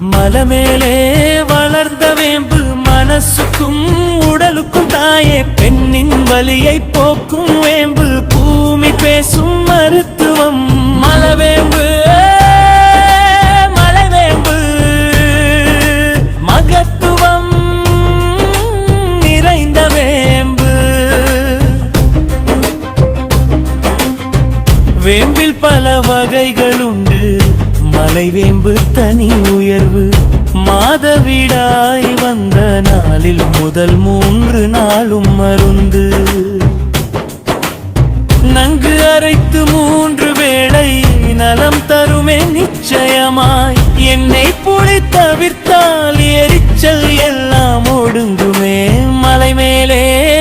மலமேலே வளர்ந்த வேம்பு மனசுக்கும் உடலுக்கும் தாயே. பெண்ணின் வலியை போக்கும் வேம்பு பூமி பேசும் மருத்துவம். மலவேம்பு மலவேம்பு மகத்துவம் நிறைந்த வேம்பு. வேம்பில் பல வகைகள் உண்டு. மலைவேம்பு தனி உயர்வு. மாதவிடாய் வந்த நாளில் முதல் மூன்று நாளும் மருந்து. நன்கு அரைத்து மூன்று வேளை நலம் தருமே நிச்சயமாய். என்னை புளி தவிர்த்தால் எரிச்சல் எல்லாம் ஒடுங்குமே. மலை மேலே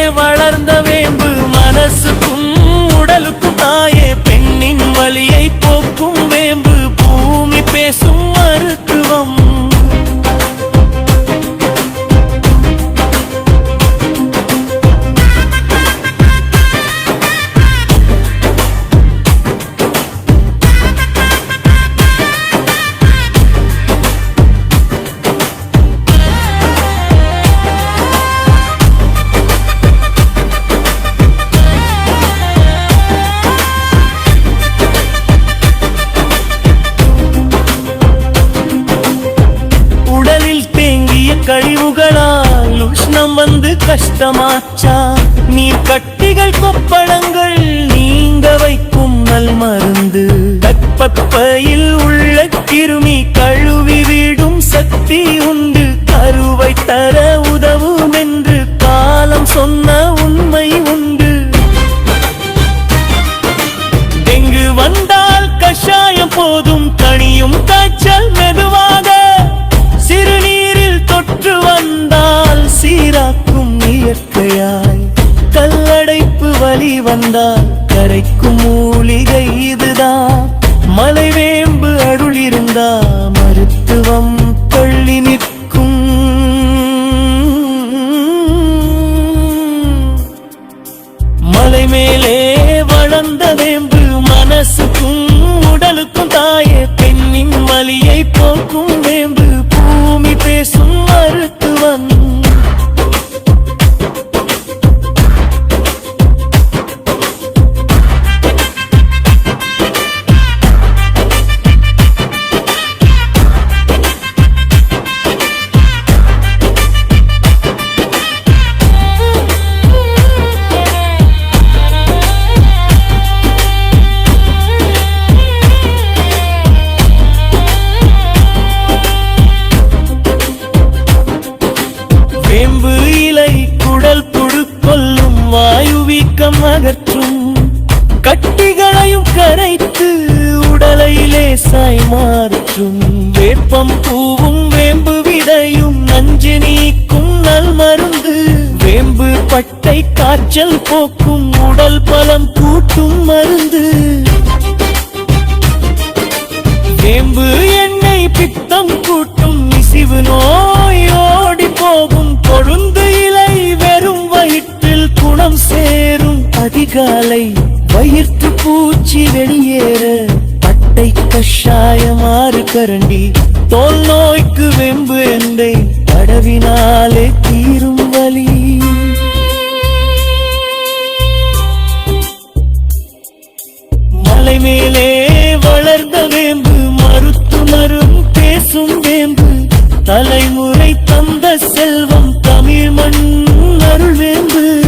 வந்து கஷ்டமாச்சா? நீர் கட்டிகள் கொப்பளங்கள் நீங்க வைக்கும் நல் மருந்து. கற்பப்பையில் உள்ள கிருமி கழுவி விடும் சக்தி உண்டு. கருவை தர உதவும் என்று காலம் சொன்ன உண்மை உண்டு. டெங்கு வந்தால் கஷாயம் போதும் தனியும் காய்ச்சல் மெதுவாக இயற்கையாய் கல்லடைப்பு வழி வந்தால் கரைக்கும் மூலிகை இதுதான். மலைவேம்பு அருள் இருந்தா மருத்துவம் பள்ளி நிற்கும். மலை மேலே வளர்ந்த வேம்பு மனசுக்கும் உடலுக்கும் தாயே பெண்ணின் வலியை போக்கும் வேம்பு. பூமி பேசும் மருத்துவம் வாயு வீக்கம் அகற்றும். கட்டிகளையும் கரைத்து உடலையிலே சாய் மாற்றும். வேப்பம் பூவும் வேம்பு விதையும் நஞ்சு நீக்கும் நல் மருந்து. வேம்பு பட்டை காய்ச்சல் போக்கும் உடல் பலம் கூட்டும் மருந்து. வேம்பு எண்ணெய் பித்தம் கூட்டும் இசிவு நோய் ஓடி போகும் கொழுந்து வயிற்றில் சேரும் அதிகாலை. வயிற்று பூச்சி வெளியேற பட்டை கஷாயமாறு கரண்டி. தோல் நோய்க்கு வெம்பு எண்ணெய் தடவினாலே தீரும் வலி. மலை மேலே வளர்ந்த வேம்பு மருத்துவரும் பேசும் வேம்பு. தலைமுறை தந்த செல்வம் தமிழ் மண் அருள் வேம்பு.